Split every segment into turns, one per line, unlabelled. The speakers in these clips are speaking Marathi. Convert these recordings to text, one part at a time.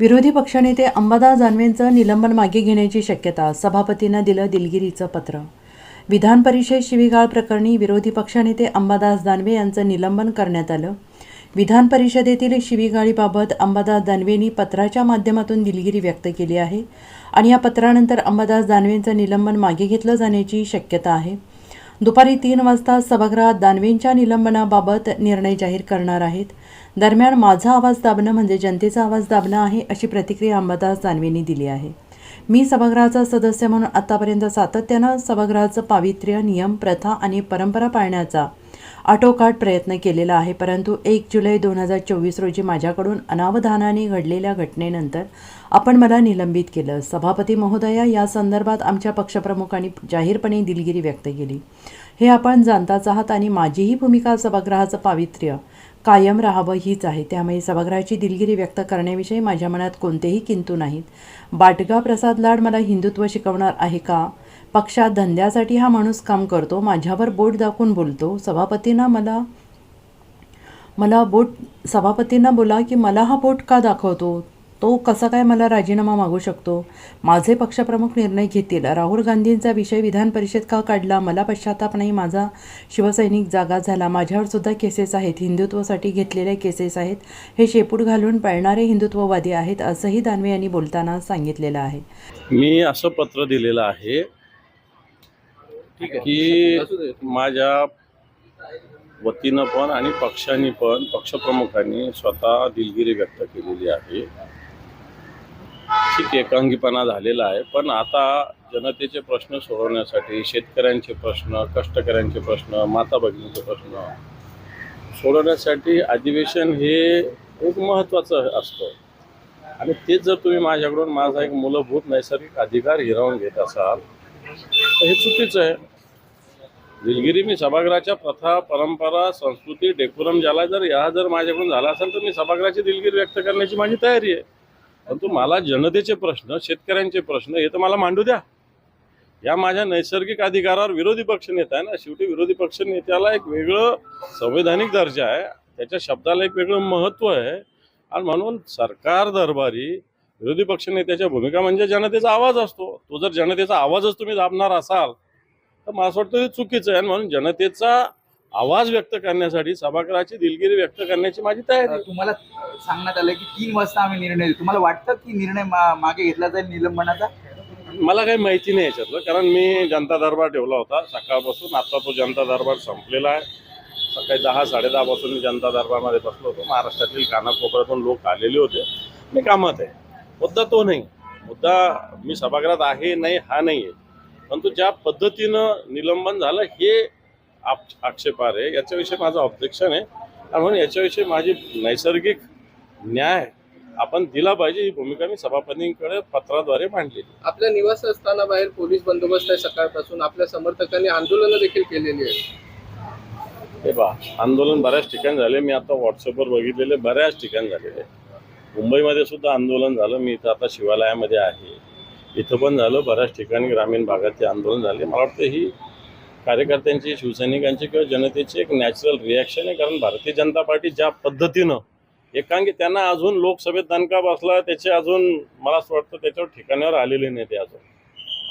विरोधी पक्षनेते अंबादास दानवेंचं निलंबन मागे घेण्याची शक्यता सभापतींना दिलं दिलगिरीचं पत्र. विधान परिषद शिवीगाळ प्रकरणी विरोधी पक्षनेते अंबादास दानवे यांचं निलंबन करण्यात आलं. विधान परिषदेतील शिवीगाळीबाबत अंबादास दानवेंनी पत्राच्या माध्यमातून दिलगिरी व्यक्त केली आहे आणि या पत्रानंतर अंबादास दानवेंचं निलंबन मागे घेतलं जाण्याची शक्यता आहे. दुपारी तीन वाजता सभागृहात दानवेंच्या निलंबनाबाबत निर्णय जाहीर करणार आहेत. दरम्यान माझा आवाज दाबणं म्हणजे जनतेचा आवाज दाबणं आहे अशी प्रतिक्रिया अंबादास दानवेंनी दिली आहे. मी सभागृहाचा सदस्य म्हणून आतापर्यंत सातत्यानं सभागृहाचं पावित्र्य नियम प्रथा आणि परंपरा पाळण्याचा आटोकाट प्रयत्न केलेला आहे परंतु एक जुलै दोन हजार चोवीस रोजी माझ्याकडून अनावधानाने घडलेल्या घटनेनंतर आपण मला निलंबित केलं. सभापती महोदया या संदर्भात आमच्या पक्षप्रमुखांनी जाहीरपणे दिलगिरी व्यक्त केली. हे आपण जाणताच आहात आणि माझीही भूमिका सभागृहाचं पावित्र्य कायम राहावं हीच आहे. त्यामुळे सभागृहाची दिलगिरी व्यक्त करण्याविषयी माझ्या मनात कोणतेही किंतू नाहीत. बाटगा प्रसाद लाड मला हिंदुत्व शिकवणार आहे का? पक्षात धंद्यासाठी हा माणूस काम करतो माझ्यावर बोट दाखवून बोलतो. सभापतींना मला मला बोट सभापतींना बोला की मला हा बोट का दाखवतो? तो कसा काय मला राजीनामा मागू शकतो? माझे पक्षप्रमुख निर्णय घेतील. राहुल गांधींचा विषय विधान परिषद का काढला? मला पश्चाताप नाही. माझा शिवसैनिक जागा झाला. माझ्यावर सुद्धा केसेस आहेत. हिंदुत्वासाठी घेतलेले केसेस आहेत. हे शेपूट घालून पळणारे हिंदुत्ववादी आहेत असंही दानवे यांनी बोलताना सांगितलेलं आहे.
मी असं पत्र दिलेलं आहे की माझ्या वतीनं पण आणि पक्षांनी पण पक्षप्रमुखांनी स्वतः दिलगिरी व्यक्त केलेली आहे. ठीक एकांगीपणा झालेला आहे पण आता जनतेचे प्रश्न सोडवण्यासाठी शेतकऱ्यांचे प्रश्न कष्टकऱ्यांचे प्रश्न माता भगिनीचे प्रश्न सोडवण्यासाठी अधिवेशन हे एक महत्त्वाचं असतं. आणि तेच जर तुम्ही माझ्याकडून माझा एक मूलभूत नैसर्गिक अधिकार हिरावून घेत असाल तर हे चुकीचं आहे. दिलगिरी मी सभागृहाच्या प्रथा परंपरा संस्कृती डेकोरम ज्याला जर या जर माझ्याकडून झाला असेल तर मी सभागृहाची दिलगिरी व्यक्त करण्याची माझी तयारी आहे. परंतु मला जनतेचे प्रश्न शेतकऱ्यांचे प्रश्न हे तर मला मांडू द्या. या माझ्या नैसर्गिक अधिकारावर विरोधी पक्ष नेता आहे ना शेवटी विरोधी पक्ष नेत्याला एक वेगळं संवैधानिक दर्जा आहे. त्याच्या शब्दाला एक वेगळं महत्त्व आहे. आणि म्हणून सरकार दरबारी विरोधी पक्ष नेत्याच्या भूमिका म्हणजे जनतेचा आवाज असतो. तो जर जनतेचा आवाजच तुम्ही दाबणार असाल तर मला असं वाटतं ते चुकीचं आहे. आणि म्हणून जनतेचा आवाज व्यक्त करण्यासाठी सभागृहाची दिलगिरी व्यक्त करण्याची माझी तयारी.
तुम्हाला सांगण्यात आलं की तीन वाजता आम्ही निर्णय तुम्हाला वाटतं की निर्णय मा- मागे घेतला जाईल निलंबनाचा?
मला काही माहिती नाही याच्यातलं कारण मी जनता दरबार ठेवला होता सकाळपासून. आता तो जनता दरबार संपलेला आहे. सकाळी दहा साडेदहापासून मी जनता दरबारमध्ये बसलो होतो. महाराष्ट्रातील कानाकोपऱ्यातून लोक आलेले होते. मी कामात आहे. मुद्दा तो नाही. मुद्दा मी सभागृहात आहे नाही हा नाही आहे परंतु ज्या पद्धतीनं निलंबन झालं हे आप आक्षेपार आहे. याच्याविषयी माझं ऑब्जेक्शन आहे. आणि म्हणून याच्याविषयी माझी नैसर्गिक न्याय आपण दिला पाहिजे. ही भूमिका मी सभापतींकडे पत्राद्वारे मांडलेली
आपल्या निवासस्थानाबाहेर पोलीस बंदोबस्त आहे सकाळपासून. आपल्या समर्थकांनी आंदोलनं देखील केलेली आहेत.
हे पहा आंदोलन बऱ्याच ठिकाणी झाले. मी आता व्हॉट्सअपवर बघितलेले बऱ्याच ठिकाणी झालेले मुंबईमध्ये सुद्धा आंदोलन झालं. मी इथं आता शिवालयामध्ये आहे. इथं पण झालं. बऱ्याच ठिकाणी ग्रामीण भागात ते आंदोलन झाले. मला वाटतं ही कार्यकर्त्यांची शिवसैनिकांची किंवा जनतेची एक नॅचरल रिॲक्शन आहे. कारण भारतीय जनता पार्टी ज्या पद्धतीनं एकांगी त्यांना अजून लोकसभेत दणका बसला त्याचे अजून मला असं वाटतं त्याच्यावर ठिकाणावर आलेले नाही ते अजून.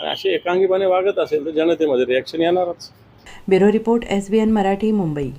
आणि असे एकांगीपणे वागत असेल तर जनतेमध्ये रिॲक्शन येणारच.
Bureau report S B N Marathi Mumbai.